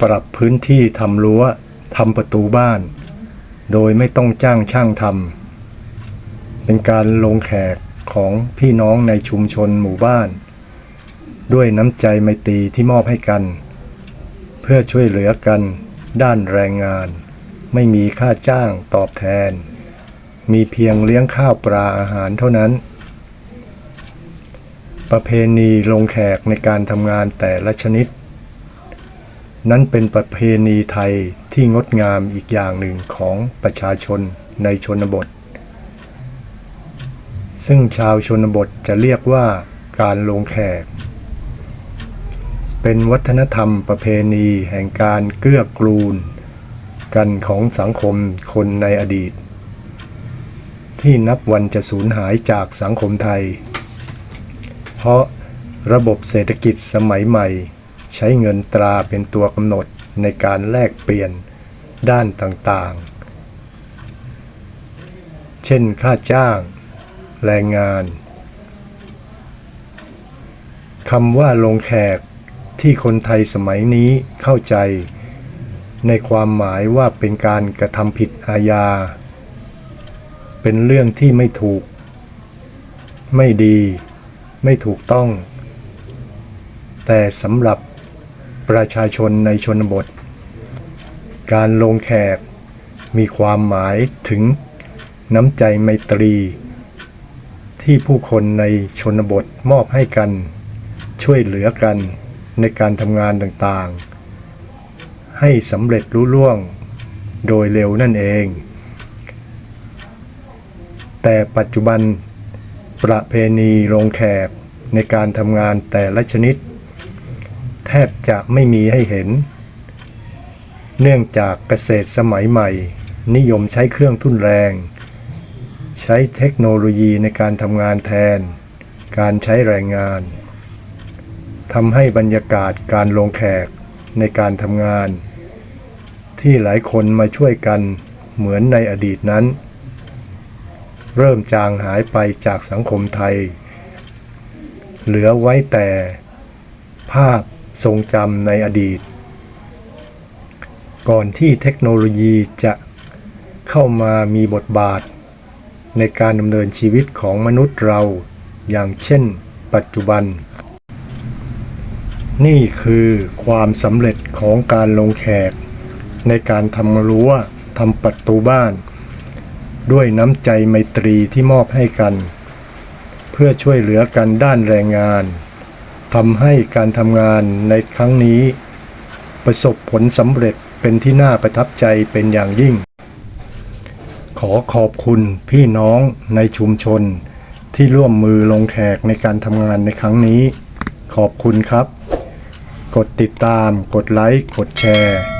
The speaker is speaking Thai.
ปรับพื้นที่ทำรั้วทำประตูบ้าน โดยไม่ต้องจ้างช่างทำเป็นการลงแขกของพี่น้องในชุมชนหมู่บ้าน ด้วยน้ำใจไมตรีที่มอบให้กัน เพื่อช่วยเหลือกันด้านแรงงาน ไม่มีค่าจ้างตอบแทน มีเพียงเลี้ยงข้าวปลาอาหารเท่านั้น ประเพณีลงแขกในการทำงานแต่ละชนิด นั้นเป็นประเพณีไทยที่งดงามอีกอย่างหนึ่งของประชาชนในชนบท ซึ่งชาวชนบทจะเรียกว่าการลงแขก เป็นวัฒนธรรมประเพณีแห่งการเกื้อกูลกันของสังคมคนในอดีต ที่นับวันจะสูญหายจากสังคมไทย เพราะระบบเศรษฐกิจสมัยใหม่ ใช้เงินตราเป็นตัวกำหนดในการแลกเปลี่ยนด้านต่างๆ เช่นค่าจ้าง แรงงานคำว่าลงแขกที่คนไทยสมัยนี้เข้าใจ ในความหมายว่าเป็นการกระทำผิดอาญา เป็นเรื่องที่ไม่ถูก ไม่ดี ไม่ถูกต้อง แต่สำหรับ ประชาชนในชนบท การลงแขกมีความหมายถึงน้ำใจไมตรี ที่ผู้คนในชนบทมอบให้กัน ช่วยเหลือกันในการทำงานต่างๆ ให้สำเร็จรุ่ล่วงโดยเร็วนั่นเอง แต่ปัจจุบันประเพณีลงแขกในการทำงานแต่ละชนิด แทบจะไม่มีให้เห็น เนื่องจากเกษตรสมัยใหม่ นิยมใช้เครื่องทุ่นแรง ใช้เทคโนโลยีในการทำงานแทน การใช้แรงงานทำให้บรรยากาศการลงแขกในการทำงาน ที่หลายคนมาช่วยกันเหมือนในอดีตนั้น เริ่มจางหายไปจากสังคมไทย เหลือไว้แต่ภาพ ทรงจำในอดีต ก่อนที่เทคโนโลยีจะเข้ามามีบทบาท ในการดำเนินชีวิตของมนุษย์เราอย่างเช่น ปัจจุบัน นี่คือความสำเร็จของการลงแขก ในการทำรั้วทำประตูบ้าน ด้วยน้ำใจไมตรีที่มอบให้กัน เพื่อช่วยเหลือกันด้านแรงงาน ทำให้การทำงานในครั้งนี้ ประสบผลสำเร็จเป็นที่น่าประทับใจเป็นอย่างยิ่ง ขอขอบคุณพี่น้องในชุมชน ที่ร่วมมือลงแขกในการทำงานในครั้งนี้ ขอบคุณครับ กดติดตาม กดไลค์ กดแชร์